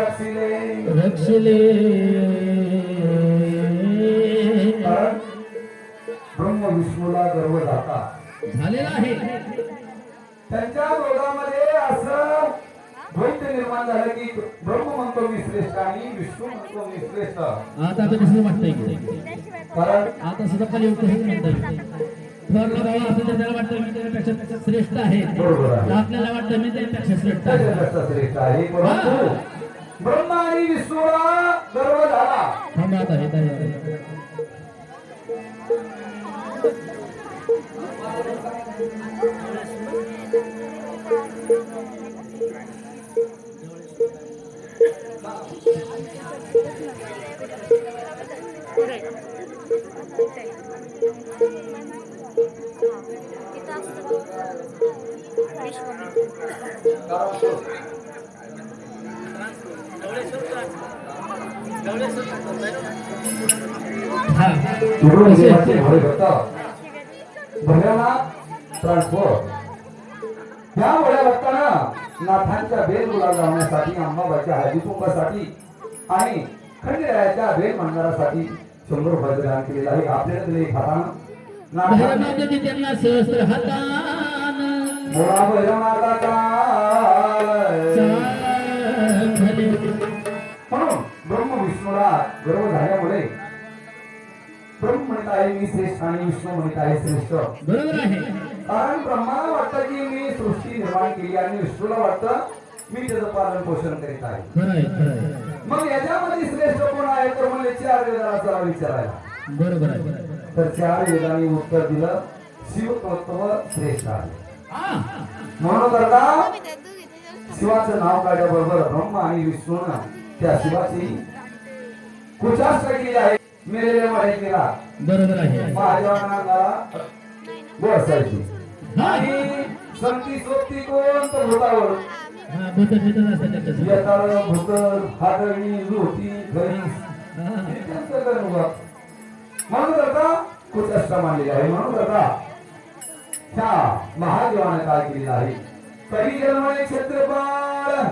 रक्षिले। रक्षले। कारण ब्रह्म विष्णूला गर्व जाता झालेला आहे. त्यांच्या दोघांमध्ये असं द्वैत निर्माण झालं की ब्रह्म म्हणतो मी श्रेष्ठ आणि विष्णू म्हणतो मी श्रेष्ठ आता आता कसं वाटतंय की. कारण आता सुद्धा उठून हेच म्हणतंय. थोरला बाबा असं तर त्याला वाटतं मी त्याच्यापेक्षा श्रेष्ठ आहे. बरोबर आपल्याला वाटतं मी त्याच्यापेक्षा श्रेष्ठ आहे. श्रेष्ठ ब्रह्म आणि विष्णूला गर्व झाला थांबा आता हे काय हा तिकडून देवाचे नाथांच्या बेल गुलाब लावण्यासाठी अंबाबाच्या हळदी कुंभासाठी आणि खंडेरायाच्या बेल मंदिरासाठी शंभर रुपयाचं दान केलेलं आहे आपल्याला दिले एक हातानं हातान मोळा भैरवनाथाचा झाले विष्णूला गर्व झाल्यामुळे. ब्रह्म म्हणत आहे मी श्रेष्ठ आणि विष्णू म्हणत आहे श्रेष्ठ. बरोबर आहे. कारण ब्रह्माला वाटतं की मी सृष्टी निर्माण केली आणि विष्णूला वाटतं मी त्याचं पालन पोषण करीत आहे. आहे आहे. मग याच्यामध्ये श्रेष्ठ कोण आहे? तर म्हणजे चार वेदाला चला विचारायला. बरोबर आहे. तर चार वेदांनी उत्तर दिलं शिवतत्व श्रेष्ठ आहे. म्हणून करता शिवाचं नाव काढल्याबरोबर ब्रह्म आणि विष्णूनं त्या शिवाची केली आहे. बरोबर आहे. बसायची आणि संती सोबती कोण तर भूतावर. येताळ भूतर लोटी. म्हणून मानलेली आहे. म्हणून महादेवाने काय केलेलं आहे? कधी जन्मले क्षेत्रपाळ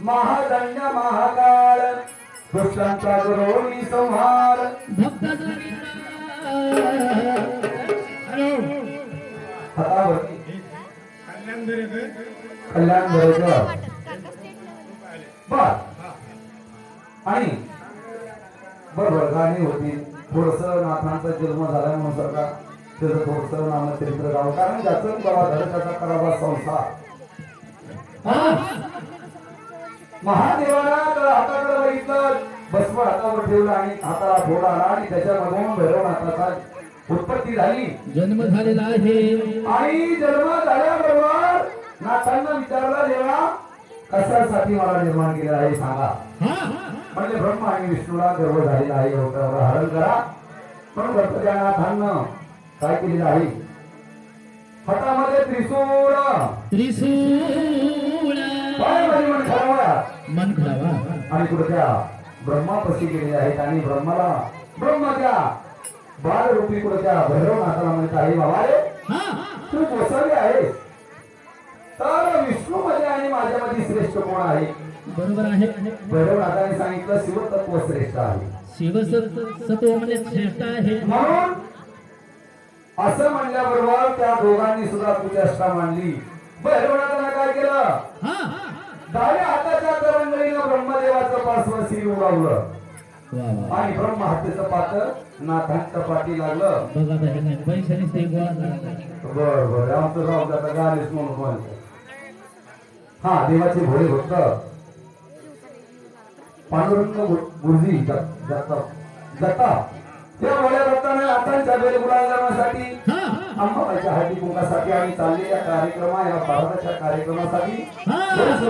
महादंड महाकाळ. दुष्टांचा गुरुनी संहार. भक्ताचा हॅलो हातावरती कल्याण बरोबर बर आणि बरोबर गाणी होती. थोडस नाथांचा जन्म झाला म्हणून सरकार त्याचं थोडस नामचरित्र गाव. कारण ज्याचं बाबा धडकाचा करावा संसार. महादेवाला हाताकडे हातावर ठेवलं आणि हाताला फोड आला आणि त्याच्यामधून भैरवनाथाचा उत्पत्ती झाली. जन्म झालेला आहे. आणि जन्म झाल्याबरोबर नाथांना विचारला देवा कशासाठी मला निर्माण केलेलं आहे सांगा. म्हणजे ब्रह्म आणि विष्णूला गर्व झालेला आहे एवढं हरण करा. पण भक्तजनाथांना काय केलेलं आहे? हातामध्ये त्रिशूळ. त्रिशूळ. मन खरावा आणि कुठे ब्रह्मापाशी गेलेले आहेत आणि ब्रह्माला ब्रह्माच्या बाळ रूपी कुठे त्या भैरवनाथाला म्हणत आहे बाबा रे हा. तू कोसळले आहेस. तर विष्णू मध्ये आणि माझ्यामध्ये श्रेष्ठ कोण आहे? बरोबर आहे. भैरवनाथाने सांगितलं शिवतत्व श्रेष्ठ आहे. शिवसत्व म्हणजे श्रेष्ठ आहे. म्हणून असं म्हणल्याबरोबर त्या दोघांनी सुद्धा तुझ्या मांडली भैरवनाथानं काय केलं? डाव्या हाताच्या करंगळीनं ब्रह्मदेवाचं पार्श्व शिर उडवलं. आणि ब्रह्म पाठी लागलं. बर बर. आमचं राव जाता गालीच म्हणून म्हणतो. हा देवाचे भोळे भक्त. पांडुरंग गुरुजी जगताप जगताप त्या भोळ्या भक्ताने नाथांच्या हा अंबाबाईच्या हळदी कुंकासाठी आणि चाललेल्या कार्यक्रमा या भारताच्या कार्यक्रमासाठी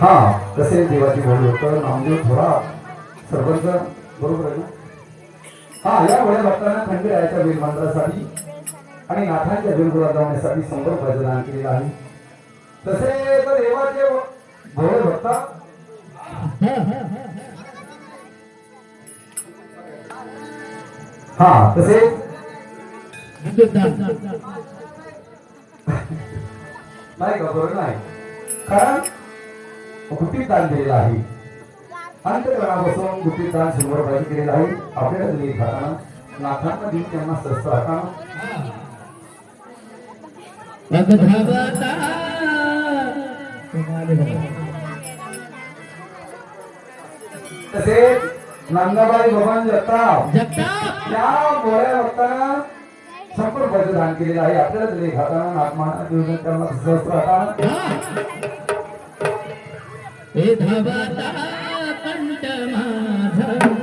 हा तसेच देवाची भोळी होतं नामदेव थोडा सरपंच बरोबर आहे ना हा या भोळ्या भक्तांना खंडेरायाच्या वेलमंत्रासाठी आणि नाथांच्या देवळाला जाण्यासाठी शंभर रुपयाचे दान केलेलं आहे तसे तर देवाचे भोळे भक्त हा, हा, हा. हा दान. नाही का बरोबर नाही कारण गुपित दान दिलेलं आहे. अंतकरणापासून गुपित दान शंभर रुपयाचे केलेलं आहे. आपल्याला दिलेली खाताना नाथांना देऊन त्यांना स्वस्त राहताना तसेच नंदाबाई भगवान जगताप. जगताप या गोळ्या भक्तांना शंभर रुपयाचे दान केलेलं आहे. आपल्याला दिले खाताना नाथमाना देऊन धावता कंठ माझा.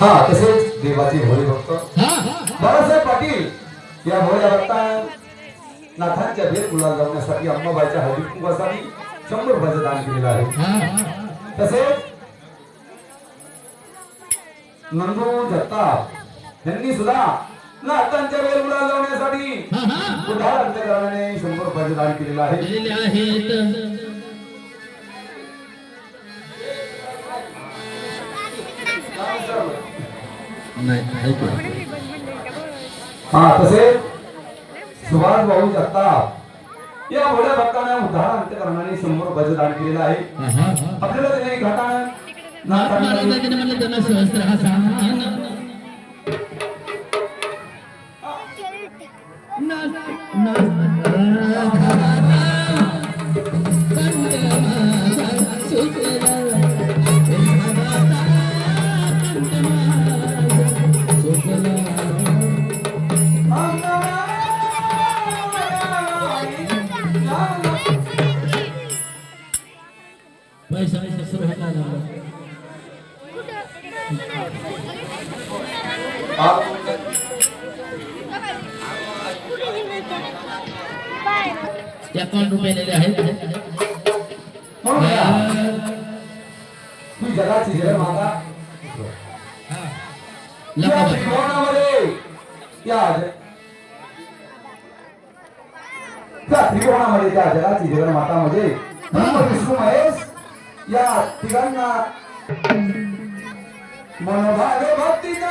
हा तसेच देवाचे भोळे भक्त. बाळासाहेब पाटील या भोळ्या भक्ता नाथांच्या भेट गुलाल लावण्यासाठी अंबाबाईच्या हळदी कुंकवासाठी शंभर रुपयाचं दान केलेलं आहे. तसेच नंदू जगताप. यांनी सुद्धा नाथांच्या वेळ गुलाल लावण्यासाठी हा हा अंतकरणाने शंभर रुपयाचे दान केलेलं आहे. हा तसेच सुभाष भाऊ जगताप. या भोळ्या भक्ताने उधार अंतकरणाने शंभर रुपयाचे दान केलेलं आहे. आपल्याला त्याने घाटाने नाथांना महाराजांनी म्हणलं त्यांना सहस्त्र अकाउंट रुपये आहेत. तू माता त्रिकोणामध्ये त्या त्रिकोणामध्ये त्या जगाची जगन्मातामध्ये ब्रह्म विष्णू महेश या तिघांना मनोभाग भक्तीचा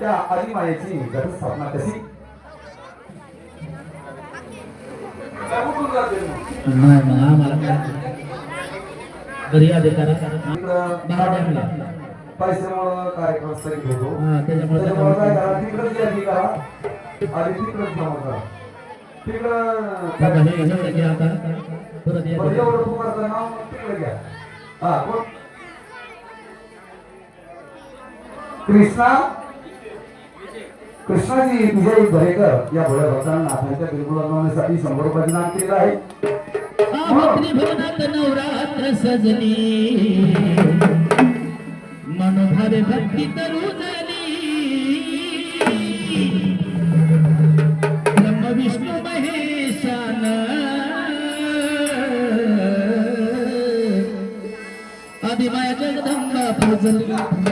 त्या आदिमायेची घटस्थापना कशी? पैशामुळं कार्यक्रम स्थगित होतो त्याच्यामुळे काय करा यादी करा आणि जमा करा तिकडं घ्या आता. परत एवढं पुकारचं नाव तिकडे घ्या. हा कोण? कृष्णा? कृष्णाजी विजय दरेकर या भोळ्या भक्तांना त्यांच्या बिलकुल शंभर दान केलेलं आहे. नवरात्र सजनी मनोभावे भक्ती तरुजली विष्णू महेशान. जगदंबा फजली.